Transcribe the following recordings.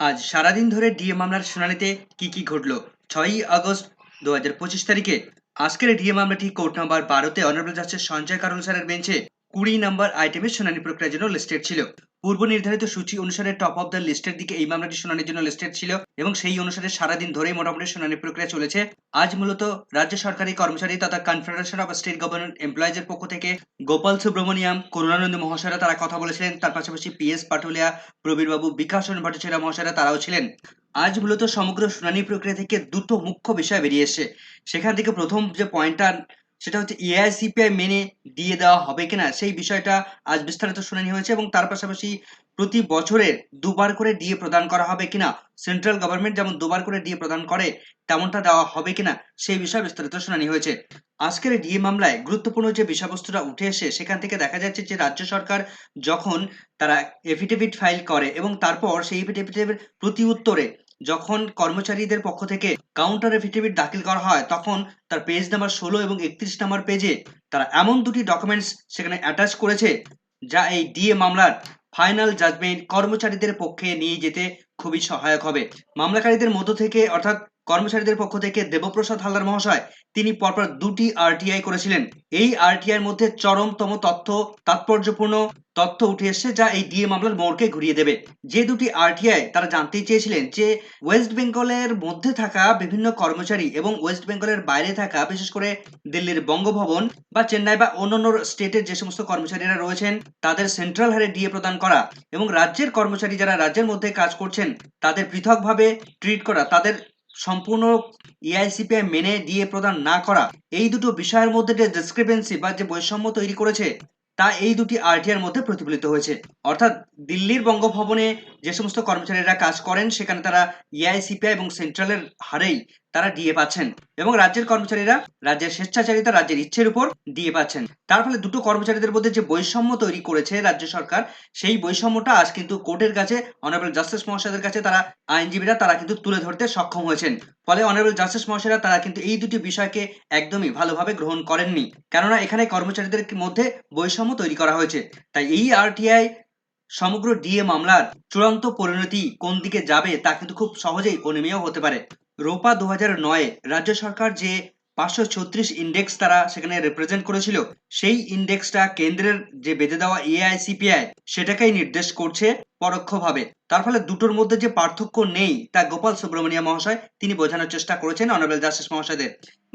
আজ সারাদিন ধরে ডিএ মামলার শুনানিতে কি কি ঘটল? ছয়ই আগস্ট দু হাজার পঁচিশ তারিখে আজকের ডিএ মামলাটি কোর্ট নাম্বার বারোতে অনারেবল জাস্টিস সঞ্জয় কারণ স্যারের বেঞ্চে কুড়ি নাম্বার আইটেমের শুনানি প্রক্রিয়ার জন্য লিস্টেড ছিল। পূর্ব নির্ধারিত সূচি অনুসারে টপ অফ দ্য লিস্টের দিকে এই মামলাটি শুনানির জন্য লিস্টেড ছিল এবং সেই অনুসারে সারাদিন ধরেই মোটামুটি শুনানি প্রক্রিয়া চলেছে। আজ মূলত রাজ্য সরকারি কর্মচারী তথা কনফেডারেশন অফ স্টেট গভর্নমেন্ট এমপ্লয়িজের পক্ষ থেকে গোপাল সুব্রমণিয়াম, করুণানন্দ মহাশয়রা তারা কথা বলেছিলেন। তার পাশাপাশি পি এস পাটুলিয়া, প্রবীরবাবু বিকাশন ভট্টাচার্য মহাশয়রা তারাও ছিলেন। আজ মূলত সমগ্র শুনানি প্রক্রিয়া থেকে দুটো মুখ্য বিষয় বেরিয়ে এসছে। সেখান থেকে প্রথম যে পয়েন্টটা সেটা হচ্ছে এআইসিপিআই মেনে দিয়ে দেওয়া হবে কিনা, সেই বিষয়টা আজ বিস্তারিত শুনানি হয়েছে এবং তার পাশাপাশি প্রতি বছরের দুবার করে ডিএ প্রদান করা হবে কিনা, সেন্ট্রাল গভর্নমেন্ট যেমন দুবার করে ডিএ প্রদান করে, তেমনটা দেওয়া হবে কিনা, সেই বিষয়ে বিস্তারিত শুনানি হয়েছে। আজকের ডিএ মামলায় গুরুত্বপূর্ণ যে বিষয়বস্তুটা উঠে এসে সেখান থেকে দেখা যাচ্ছে যে রাজ্য সরকার যখন তারা এফিডেভিট ফাইল করে এবং তারপর সেই এফিডেভিটের প্রতি উত্তরে যখন কর্মচারীদের পক্ষ থেকে কাউন্টার এফিডেভিট দাখিল করা হয়, তখন তার পেজ নাম্বার ষোলো এবং একত্রিশ নাম্বার পেজে তারা এমন দুটি ডকুমেন্টস সেখানে অ্যাটাচ করেছে, যা এই ডিএ মামলার ফাইনাল জাজমেন্ট কর্মচারীদের পক্ষে নিয়ে যেতে খুবই সহায়ক হবে। মামলাকারীদের মধ্য থেকে, অর্থাৎ কর্মচারীদের পক্ষ থেকে দেবপ্রসাদ হালদার মহাশয়, তিনি পরপর দুটি আরটিআই করেছিলেন। এই আরটিআই এর মধ্যে চরমতম তথ্য তাৎপর্যপূর্ণ তথ্য উঠে এসেছে যা এই ডিএ মামলার মোড়কে ঘুরিয়ে দেবে। যে দুটি আরটিআই তারা জানতে চেয়েছিলেন যে ওয়েস্ট বেঙ্গলের মধ্যে থাকা বিভিন্ন কর্মচারী এবং ওয়েস্ট বেঙ্গলের বাইরে থাকা, বিশেষ করে দিল্লির বঙ্গভবন বা চেন্নাই বা অন্যান্য স্টেটের যে সমস্ত কর্মচারীরা রয়েছেন, তাদের সেন্ট্রাল হারে ডিএ প্রদান করা এবং রাজ্যের কর্মচারী যারা রাজ্যের মধ্যে কাজ করছেন, তাদের পৃথকভাবে ট্রিট করা, তাদের সম্পূর্ণ এআইসিপিআই মেনে ডিএ প্রদান না করা, এই দুটো বিষয়ের মধ্যে যে ডিসক্রিপেন্সি বা যে বৈষম্য তৈরি করেছে তা এই দুটি আরটিআর মধ্যে প্রতিফলিত হয়েছে। অর্থাৎ দিল্লির বঙ্গভবনে যে সমস্ত কর্মচারীরা কাজ করেন, সেখানে তারা এআইসিপিআই এবং সেন্ট্রালের হারেই তারা ডিএ পাচ্ছেন এবং রাজ্যের কর্মচারীরা রাজ্যের স্বেচ্ছাচারিতা রাজ্যের ইচ্ছের উপর ডিএ পাচ্ছেন। তার ফলে দুটো কর্মচারীদের মধ্যে যে বৈষম্য তৈরি করেছে রাজ্য সরকার, সেই বৈষম্যটা আজ কিন্তু কোর্টের কাছে অনারেবল জাস্টিস মহাশয়দের কাছে তারা, আইনজীবীরা তারা কিন্তু তুলে ধরতে সক্ষম হয়েছেন। ফলে অনারেবল জাস্টিস মহাশয়রা তারা কিন্তু এই দুটি বিষয়কে একদমই ভালোভাবে গ্রহণ করেননি। কেননা এখানে কর্মচারীদের মধ্যে বৈষম্য তৈরি করা হয়েছে। তাই এই আরটিআই সমগ্র ডিএ মামলার চূড়ান্ত পরিণতি কোন দিকে যাবে তা কিন্তু খুব সহজেই অনুমেয় হতে পারে। রোপা দু হাজার নয়ে রাজ্য সরকার যে পাঁচশো ছত্রিশ ইন্ডেক্স তারা সেখানে রিপ্রেজেন্ট করেছিল, সেই ইন্ডেক্সটা কেন্দ্রের যে বেঁধে দেওয়া এআইসিপিআই সেটাকেই নির্দেশ করছে পরোক্ষভাবে। তার ফলে দুটোর মধ্যে যে পার্থক্য নেই, তা গোপাল সুব্রমণিয়া মহাশয় তিনি বোঝানোর চেষ্টা করেছেন অনারেবল জাস্টিস মহাশয়দের।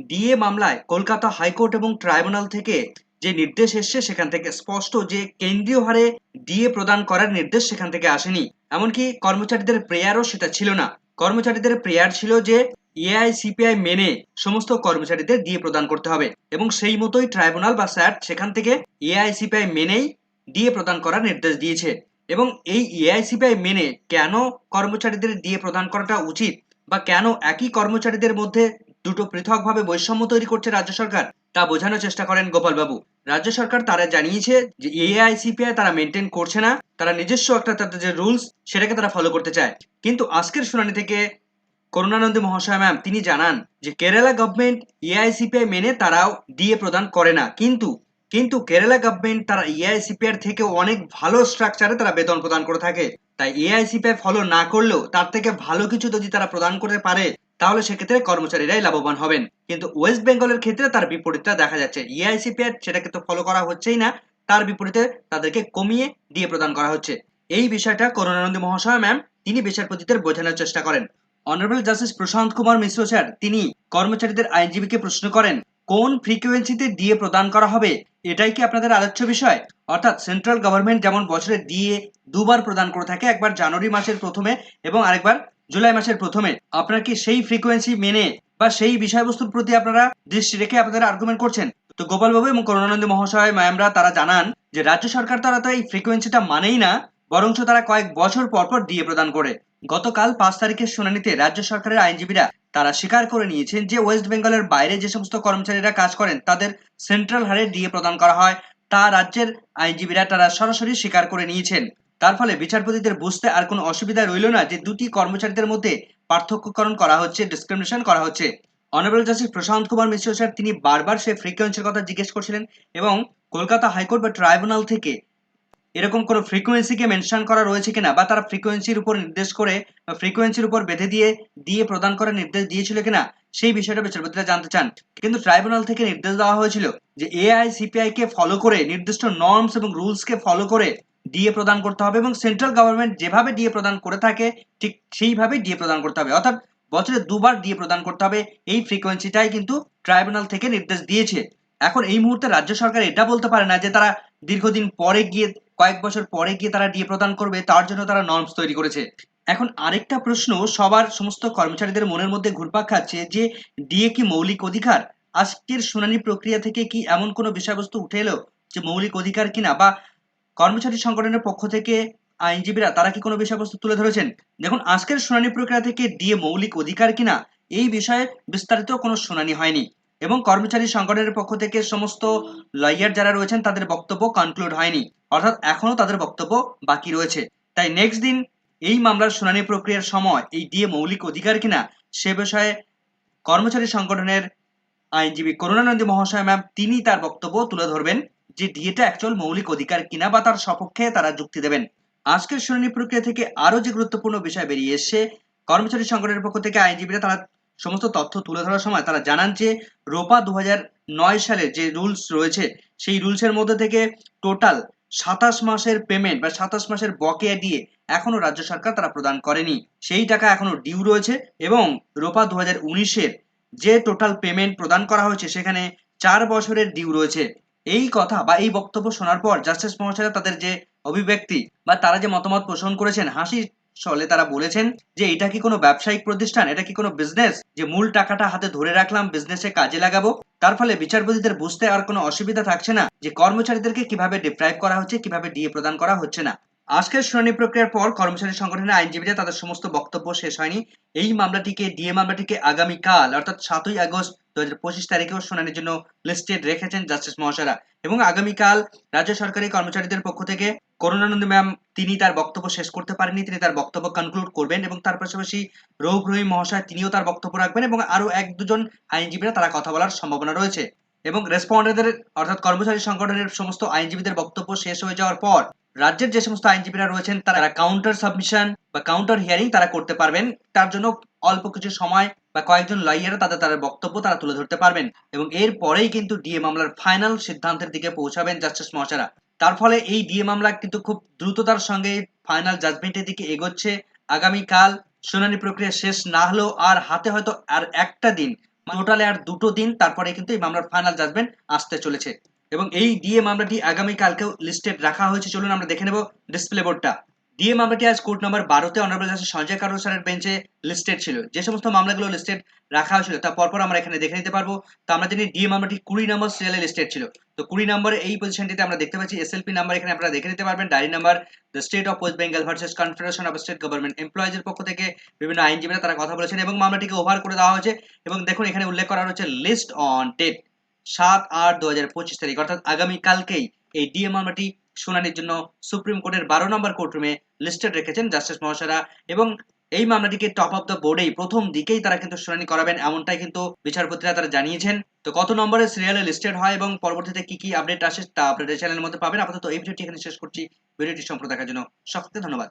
ডিএ মামলায় কলকাতা হাইকোর্ট এবং ট্রাইব্যুনাল থেকে যে নির্দেশ এসছে, সেখান থেকে স্পষ্ট যে কেন্দ্রীয় হারে ডিএ প্রদান করার নির্দেশ সেখান থেকে আসেনি। এমনকি কর্মচারীদের প্রেয়ারও সেটা ছিল না। কর্মচারীদের প্রেয়ার ছিল যে এআইসিপিআই মেনে সমস্ত কর্মচারীদের দিয়ে প্রদান করতে হবে এবং সেই মতোই ট্রাইব্যুনাল বা স্যাট সেখান থেকে এআইসিপিআই মেনেই দিয়ে প্রদান করার নির্দেশ দিয়েছে। এবং এই এআইসিপিআই মেনে কেন কর্মচারীদের দিয়ে প্রদান করাটা উচিত বা কেন একই কর্মচারীদের মধ্যে দুটো পৃথকভাবে বৈষম্য তৈরি করছে রাজ্য সরকার, তা বোঝানোর চেষ্টা করেন গোপাল বাবু রাজ্য সরকার তারা জানিয়েছে যে এআইসিপিআই তারা মেনটেন করছে না। তারা নিজস্ব একটা তাদের যে রুলস সেটাকে তারা ফলো করতে চায়। কিন্তু আজকের শুনানি থেকে করুণানন্দ মহাশয় ম্যাম তিনি জানান যে কেরালা গভর্নমেন্ট এআইসিপিআই মেনে তারাও ডিএ প্রদান করে না। কিন্তু কিন্তু কেরালা গভর্নমেন্ট তারা এআইসিপিআর থেকে অনেক ভালো স্ট্রাকচারে তারা বেতন প্রদান করে থাকে। তাই এআইসিপিআই ফলো না করলেও তার থেকে ভালো কিছু যদি তারা প্রদান করতে পারে তাহলে সেক্ষেত্রে কর্মচারীরাই লাভবান হবেন। কিন্তু ওয়েস্ট বেঙ্গলের ক্ষেত্রে তার বিপরীতটা দেখা যাচ্ছে। ইআইসিপিআর সেটাকে তো ফলো করা হচ্ছেই না। তার বিপরীতে তাদেরকে কমিয়ে দিয়ে প্রদান করা হচ্ছে। এই বিষয়টা করুণানন্দ মহাশয় ম্যাম, তিনি বিচারপতিদের বোঝানোর চেষ্টা করেন। Honourable justice Prashant Kumar Mishra sir, তিনি কর্মচারীদের আইনজীবীকে প্রশ্ন করেন, কোন ফ্রিকোয়েন্সিতে ডিএ প্রদান করা হবে? এটাই কি আপনাদের আলোচ্য বিষয়? অর্থাৎ সেন্ট্রাল গভর্নমেন্ট যেমন বছরে ডিএ দুবার প্রদান করে থাকে, একবার জানুয়ারি মাসের প্রথমে এবং আরেকবার জুলাই মাসের প্রথমে আপনারা কি সেই ফ্রিকোয়েন্সি মেনে বা সেই বিষয়বস্তুর প্রতি আপনারা দৃষ্টি রেখে আপনারা আর্গুমেন্ট করছেন? তো গোপালবাবু এবং করুণানন্দ মহাশয়, ম্যামরা তারা জানান যে রাজ্য সরকার তারা তো এই ফ্রিকোয়েন্সিটা মানেই না, বরঞ্চ তারা কয়েক বছর পর পর ডিএ প্রদান করে। গতকাল পাঁচ তারিখের শুনানিতে রাজ্য সরকারের আইনজীবীরা তারা স্বীকার করে নিয়েছেন যে ওয়েস্ট বেঙ্গলের বাইরে যে সমস্ত কর্মচারীরা কাজ করেন, তাদের সেন্ট্রাল হারে ডিএ প্রদান করা হয়। তা রাজ্যের আইনজীবীরা তারা সরাসরি স্বীকার করে নিয়েছেন। তার ফলে বিচারপতিদের বুঝতে আর কোনো অসুবিধা রইল না যে দুটি কর্মচারীদের মধ্যে পার্থক্যকরণ করা হচ্ছে ডিসক্রিমিনেশন করা হচ্ছে। Honourable justice Prashant Kumar Mishra sir, তিনি বারবার সে ফ্রিকোয়েন্সির কথা জিজ্ঞেস করছিলেন এবং কলকাতা হাইকোর্ট বা ট্রাইব্যুনাল থেকে এরকম কোনো ফ্রিকোয়েন্সিকে মেনশন করা রয়েছে কিনা বা তারা ফ্রিকোয়েন্সির উপর নির্দেশ করে বা ফ্রিকোয়েন্সির উপর বেঁধে দিয়ে দিয়ে প্রদান করার নির্দেশ দিয়েছিল কিনা সেই বিষয়টা বিচারপতিরা জানতে চান। কিন্তু ট্রাইব্যুনাল থেকে নির্দেশ দেওয়া হয়েছিল যে এআই সিপিআই কে ফলো করে, নির্দিষ্ট নর্মস এবং রুলস কে ফলো করে ডিএ প্রদান করতে হবে এবং সেন্ট্রাল গভর্নমেন্ট যেভাবে ডিএ প্রদান করে থাকে, ঠিক সেইভাবে ডিএ প্রদান করতে হবে। অর্থাৎ বছরে দুবার ডিএ প্রদান করতে হবে, এই ফ্রিকোয়েন্সিটাই কিন্তু ট্রাইব্যুনাল থেকে নির্দেশ দিয়েছে। এখন এই মুহূর্তে রাজ্য সরকার এটা বলতে পারে না যে তারা দীর্ঘদিন পরে গিয়ে, কয়েক বছর পরে গিয়ে তারা ডিএ প্রদান করবে, তার জন্য তারা নর্মস তৈরি করেছে। এখন আরেকটা প্রশ্ন, সবার সমস্ত কর্মচারীদের মনের মধ্যে ঘুরপাক খাচ্ছে যে ডিএ কি মৌলিক অধিকার? আজকের শুনানি প্রক্রিয়া থেকে কি এমন কোনো বিষয়বস্তু উঠে এলো যে মৌলিক অধিকার কিনা? বা কর্মচারী সংগঠনের পক্ষ থেকে আইনজীবীরা, তারা কি কোনো বিষয়বস্তু তুলে ধরেছেন? দেখুন, আজকের শুনানি প্রক্রিয়া থেকে ডিএ মৌলিক অধিকার কিনা, এই বিষয়ে বিস্তারিত কোনো শুনানি হয়নি। এবং কর্মচারী সংগঠনের পক্ষ থেকে সমস্ত লয়ার যারা রয়েছেন, তাদের বক্তব্য কনক্লুড হয়নি। অর্থাৎ এখনও তাদের বক্তব্য বাকি রয়েছে। তাই নেক্সট দিন এই মামলার শুনানি প্রক্রিয়ার সময় এই ডিএ মৌলিক অধিকার কিনা, সে বিষয়ে কর্মচারী সংগঠনের আইনজীবী করুণানন্দী মহাশয় ম্যাম, তিনি তার বক্তব্য তুলে ধরবেন। যে ডিএটা অ্যাকচুয়াল মৌলিক অধিকার কিনা বা তার সপক্ষে তারা যুক্তি দেবেন। আজকের শুনানি প্রক্রিয়া থেকে আরও যে গুরুত্বপূর্ণ বিষয় বেরিয়ে এসছে, কর্মচারী সংগঠনের পক্ষ থেকে আইনজীবীরা তারা সমস্ত তথ্য তুলে ধরার সময় তারা জানান যে, রোপা দু নয় সালের যে রুলস রয়েছে, সেই রুলসের মধ্যে থেকে টোটাল সাতাশ মাসের পেমেন্ট বা সাতাশ মাসের বকেয়া দিয়ে এখনও রাজ্য সরকার তারা প্রদান করেনি। সেই টাকা এখনও ডিউ রয়েছে এবং রোপা দু হাজার উনিশের যে টোটাল পেমেন্ট প্রদান করা হয়েছে, সেখানে চার বছরের ডিউ রয়েছে। এই কথা বা এই বক্তব্য শোনার পর জাস্টিস মহাশয়রা তাদের যে অভিব্যক্তি বা তারা যে মতামত পোষণ করেছেন হাসি সলে তারা বলেছেন যে এটা কি কোনো ব্যবসায়িক প্রতিষ্ঠান? এটা কি কোনো বিজনেস যে মূল টাকাটা হাতে ধরে রাখলাম বিজনেসে কাজে লাগাবো, তার ফলে বিচারপতিদের বুঝতে আর কোনো অসুবিধা থাকছে না যে কর্মচারীদেরকে কীভাবে ডিপ্রাইভ করা হচ্ছে, কীভাবে ডিএ প্রদান করা হচ্ছে না। আজকের শুনানি প্রক্রিয়ার পর কর্মচারী সংগঠনের আইনজীবীরা তাদের সমস্ত বক্তব্য শেষ হয়নি। এই মামলাটিকে, ডিএ মামলাটিকে আগামীকাল, অর্থাৎ সাতই আগস্ট দু হাজার পঁচিশ তারিখেও শুনানির জন্য লিস্টেড রেখেছেন জাস্টিস মহাশয়রা। এবং আগামীকাল রাজ্য সরকারি কর্মচারীদের পক্ষ থেকে করুণানন্দ ম্যাম, তিনি তার বক্তব্য শেষ করতে পারেননি, তিনি তার বক্তব্য কনক্লুড করবেন এবং তার পাশাপাশি রৌফ রহিম মহাশয়, তিনিও তার বক্তব্য রাখবেন এবং আরও এক দুজন আইনজীবীরা তারা কথা বলার সম্ভাবনা রয়েছে। এবং রেসপন্ডেন্টদের অর্থাৎ কর্মচারী সংগঠনের সমস্ত আইনজীবীদের বক্তব্য শেষ হয়ে যাওয়ার পর রাজ্যের যে সমস্ত আইনজীবীরা রয়েছেন, তারা কাউন্টার সাবমিশন বা কাউন্টার হিয়ারিং তারা করতে পারবেন। তার জন্য অল্প কিছু সময় বা কয়েকজন লয়ার তাদের তাদের বক্তব্য তারা তুলে ধরতে পারবেন এবং এর পরেই কিন্তু ডিএ মামলার ফাইনাল সিদ্ধান্তের দিকে পৌঁছাবেন জাস্টিস মহাশয়রা। তার ফলে এই ডিএ মামলা কিন্তু খুব দ্রুততার সঙ্গে ফাইনাল জাজমেন্টের দিকে এগোচ্ছে। আগামীকাল শুনানি প্রক্রিয়া শেষ না হলেও আর হাতে হয়তো আর একটা দিন টোটালে আর দুটো দিন, তারপরে কিন্তু এই মামলার ফাইনাল জাজমেন্ট আসতে চলেছে। এবং এই ডিএ মামলাটি আগামীকালকেও লিস্টেড রাখা হয়েছে। চলুন আমরা দেখে নেব ডিসপ্লে বোর্ডটা ডিএ মামলাটি আজ কোর্ট নম্বর বারোতে অনারেবল জাস্টিস সঞ্জয় কারোল স্যারের বেঞ্চে লিস্টেড ছিল। যে সমস্ত মামলাগুলো লিস্টেড রাখা হয়েছিল, তা পরপর আমরা এখানে দেখে নিতে পারব। তো আমরা জানি ডিএ মামলাটি কুড়ি নম্বর সিরিয়ালে লিস্টেড ছিল। তো কুড়ি নম্বরে এই পজিশনটিতে আমরা দেখতে পাচ্ছি এসএলপি নাম্বার এখানে আপনারা দেখে নিতে পারবেন। Diary number the state of West Bengal versus confederation of state government এমপ্লয়িজের পক্ষ থেকে বিভিন্ন আইনজীবীরা তারা কথা বলেছেন এবং মামলাটিকে ওভার করে দেওয়া হয়েছে। এবং দেখুন, এখানে উল্লেখ করা হচ্ছে লিস্ট অন ডেট সাত আট দু হাজার পঁচিশ তারিখ, অর্থাৎ আগামীকালকেই এই ডিএ মামলাটি শুনানির জন্য সুপ্রিম কোর্টের বারো নম্বর কোর্টরুমে লিস্টেড রেখেছেন জাস্টিস মহাশয়রা এবং এই মামলাটিকে টপ অফ দ্য বোর্ডেই প্রথম দিকেই তারা কিন্তু শুনানি করাবেন এমনটাই কিন্তু বিচারপতিরা তারা জানিয়েছেন। তো কত নম্বরে সিরিয়ালে লিস্টেড হয় এবং পরবর্তীতে কি কি আপডেট আসে তা আপনাদের চ্যানেলের মধ্যে পাবেন। আপাতত এই ভিডিওটি এখানে শেষ করছি। ভিডিওটি সম্পূর্ণ দেখার জন্য সকলকে ধন্যবাদ।